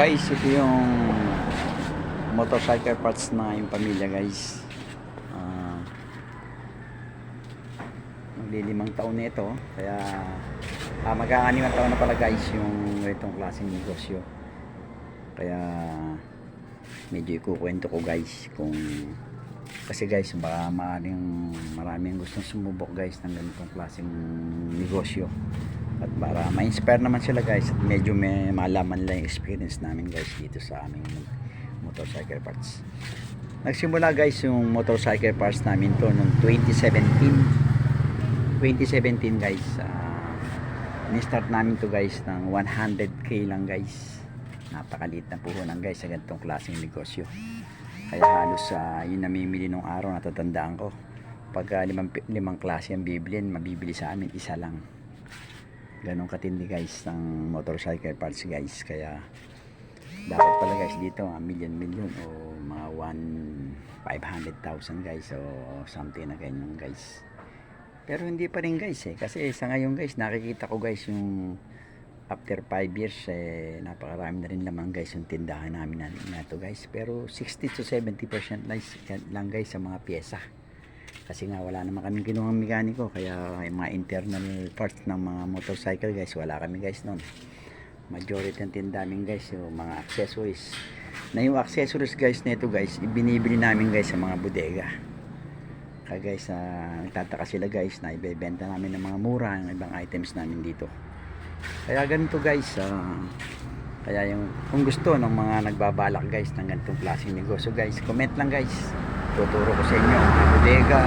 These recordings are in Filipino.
guys, ito yung motorcycle parts na yung pamilya guys. Ah, maglilimang taon na ito. Kaya ah, mag-aanimang taon na pala guys yung itong klaseng negosyo. Kaya medyo ikukwento ko guys kung kasi guys baka maaaring maraming gustong sumubok guys ng ganitong klaseng negosyo at para ma-inspire naman sila guys. At medyo may malaman lang yung experience namin guys dito sa aming motorcycle parts. Nagsimula guys yung motorcycle parts namin to noong 2017 2017 guys uh, ni-start namin to guys ng 100k lang guys. Napakaliit na puhunan guys sa ganitong klaseng negosyo. Kaya halos uh, yun namimili nung araw natatandaan ko. Pagka limang, limang klase ang bibilin mabibili sa amin isa lang ganun katindi guys ng motorcycle parts guys. Kaya dapat pala guys dito a million million o mga 1 500,000 guys o something na ganyan guys. Pero hindi pa rin guys eh. Kasi sa ngayon guys nakikita ko guys yung after 5 years eh napakarami na rin naman guys yung tindahan namin na, na to guys. Pero 60 to 70% guys, lang guys sa mga pyesa kasi nga wala naman kaming kinuhang mekaniko kaya yung mga internal parts ng mga motorcycle guys wala kami guys noon majority ng tinda namin guys yung mga accessories. Na yung accessories guys nito guys ibinibili namin guys sa mga bodega. Kaya guys uh, nagtataka sila guys na ibebenta namin ng mga mura ang ibang items namin dito. Kaya ganito guys ah, kaya yung kung gusto ng mga nagbabalak guys ng ganitong klaseng negosyo guys comment lang guys tuturo ko sa inyo bodega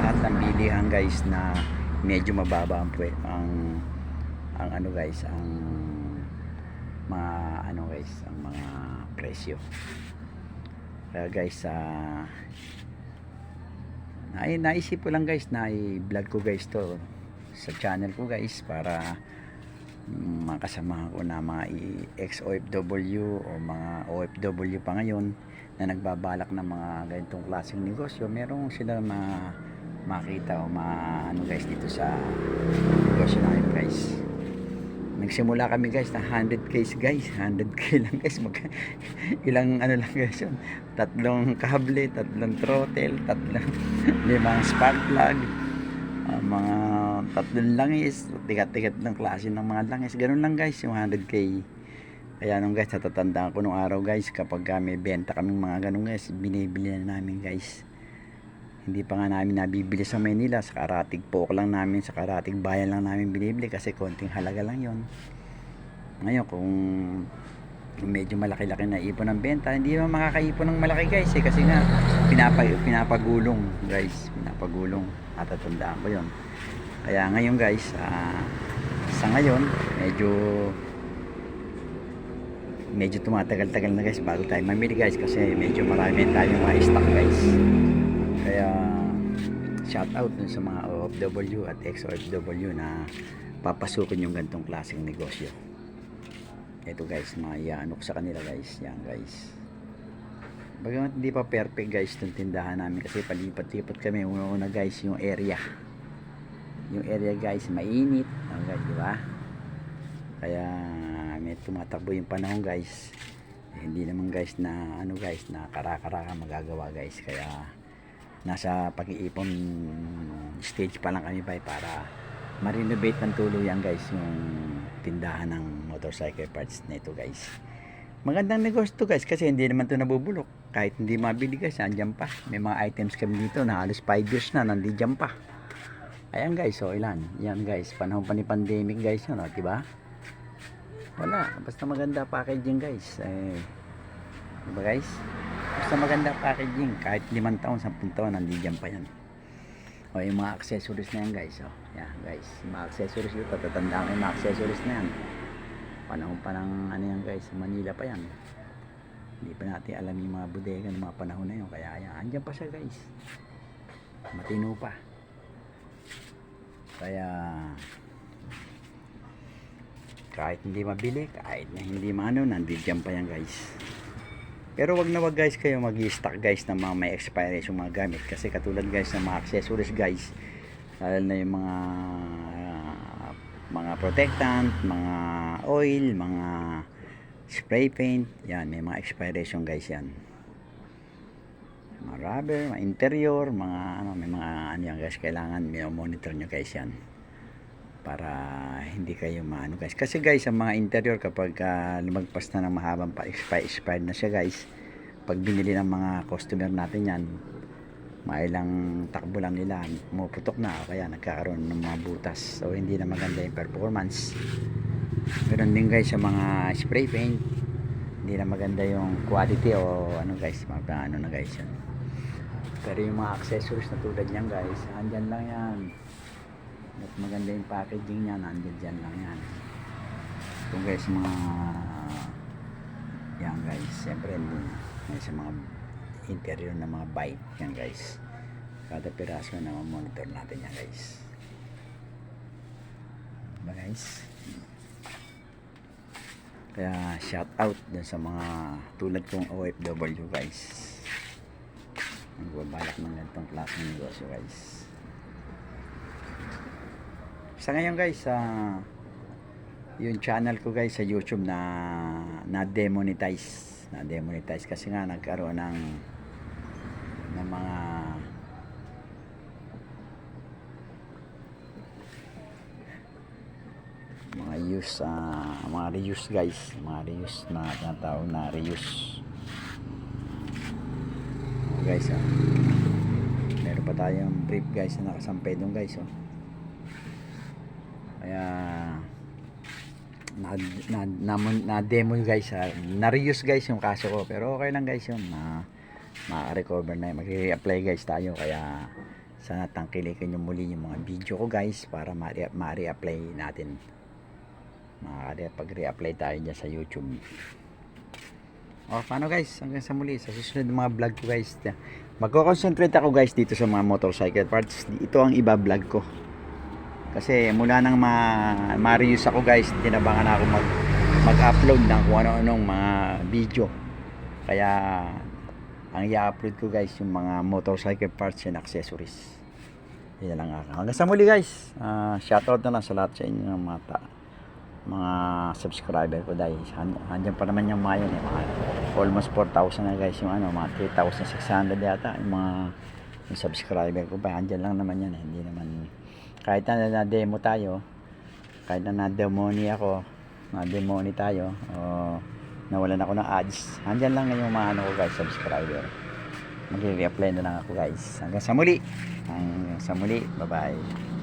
lahat ng bilihan guys na medyo mababa ang, ang ang ano guys ang mga ano guys ang mga presyo. Kaya guys ah ay naisip ko lang guys na i-vlog ko guys to sa channel ko guys para mga kasama ko na mga ex-OFW o mga OFW pa ngayon na nagbabalak ng mga ganitong klaseng negosyo merong sila ma makita o ma ano guys dito sa negosyo namin guys. Nagsimula kami guys na 100k guys. 100k lang guys. Mag, ilang ano lang guys yun. Tatlong kable tatlong throttle tatlong limang spark plug ah, mga tatlong langis tigat-tigat ng klase ng mga langis. Ganun lang guys yung 100k kaya nung guys natatandaan ko nung araw guys kapag ah, may benta kaming mga ganun guys binibili na namin guys. Hindi pa nga namin nabibili sa Manila sa Karatig po lang namin sa Karatig bayan lang namin binibili kasi konting halaga lang yon ngayon kung medyo malaki-laki na ipon ng benta hindi naman makakaipon ng malaki guys eh kasi nga pinapa, pinapagulong guys pinapagulong. Natatandaan ko yon kaya ngayon guys ah, sa ngayon medyo medyo tumatagal-tagal na guys bago tayo mamili guys kasi medyo marami tayong mga stock guys. Kaya shout out dun sa mga OFW at ex-OFW na papasukin yung gantong klaseng negosyo. Ito guys ko sa kanila guys. Yan guys. Bagamat hindi pa perfect guys itong tindahan namin kasi palipat-lipat kami. Una-una guys yung area yung area guys mainit. Oh, di ba? Kaya may tumatakbo yung panahon guys. Eh, hindi naman guys na ano guys na karakaraka magagawa guys. Kaya nasa pag-iipon stage pa lang kami ba para ma-renovate ng tuluyan guys yung tindahan ng motorcycle parts nito guys. Magandang negosyo to guys kasi hindi naman to nabubulok. Kahit hindi mabili guys andyan pa. May mga items kami dito na halos 5 years na nandiyan pa ayan guys. So ilan? Yan guys. Panahon pa ni pandemic guys yun o diba? Wala. Basta maganda packaging guys. Eh diba guys? Basta maganda packaging. Kahit limang taon sampung taon nandiyan pa yan. O yung mga accessories na yan guys o yan guys. Mga accessories dito tatandaan ko yung mga accessories na yan. Panahon pa ng ano yan guys Manila pa yan. Hindi pa natin alam yung mga bodega ng mga panahon na yun. Kaya yan andyan pa siya guys. Matino pa kaya kahit hindi mabili kahit na hindi maano nandiyan pa yan guys. Pero wag na wag guys kayo mag stock guys ng mga may expiration mga gamit. Kasi katulad guys ng mga accessories guys lalo na yung mga mga protectant mga oil mga spray paint yan may mga expiration guys yan mga rubber mga interior mga ano may mga ano yan guys kailangan monitor nyo guys yan para hindi kayo maano guys kasi guys ang mga interior kapag ah, lumagpas na ng mahabang pa expired, expired na siya guys pag binili ng mga customer natin yan mailang takbo lang nila pumuputok na kaya nagkakaroon ng mga butas so hindi na maganda yung performance Meron din guys sa mga spray paint. Hindi na maganda yung quality o ano guys, mga ano na guys yan. Pero yung mga accessories na tulad niyan guys, andyan lang yan. At maganda yung packaging niya, andyan dyan lang yan. Kung guys mga yan guys, siyempre may sa mga interior na mga bike yan guys. Kada piraso na monitor natin yan guys. Diba guys? Kaya shout out dun sa mga tulad kong OFW guys. Nagbabalak ng ganitong klaseng negosyo guys. Sa ngayon guys, sa yung channel ko guys sa YouTube na na demonetize na demonetize kasi nga nagkaroon ng ng mga mga use ah, mga reuse guys. Mga reuse na tinatawag na reuse guys ah. meron pa tayong brief guys na nakasampay doon guys oh. kaya na, na, na, na demo guys ah. na reuse guys yung kaso ko pero okay lang guys yun na ma-recover na mag-re-apply guys tayo kaya sana tangkilikin nyo muli yung mga video ko guys para ma-re- ma-re-apply natin makakari pag re-apply tayo dyan sa YouTube o paano guys? Hanggang sa muli sa susunod mga vlog ko guys. Magko-concentrate ako guys dito sa mga motorcycle parts. Ito ang iba vlog ko. Kasi mula nang ma ma-reuse ako guys tinabangan ako mag mag-upload ng kung ano-anong mga video. Kaya ang i-upload ko guys yung mga motorcycle parts and accessories. Na lang ako. Hanggang sa muli guys. Ah, shoutout na lang sa lahat sa inyo ng mga ta- mga subscriber ko dahil handyan pa naman yung mga yun eh, mga almost 4,000 na guys yung ano mga 3,600 yata yung mga yung subscriber ko pa handyan lang naman yan eh. hindi naman kahit na na-demo tayo kahit na na-demoni ako na-demoni tayo o nawalan ako ng ads handyan lang yung mga ano ko guys subscriber. Mag-re-apply na lang ako guys. Hanggang sa muli. Hanggang sa muli. Bye bye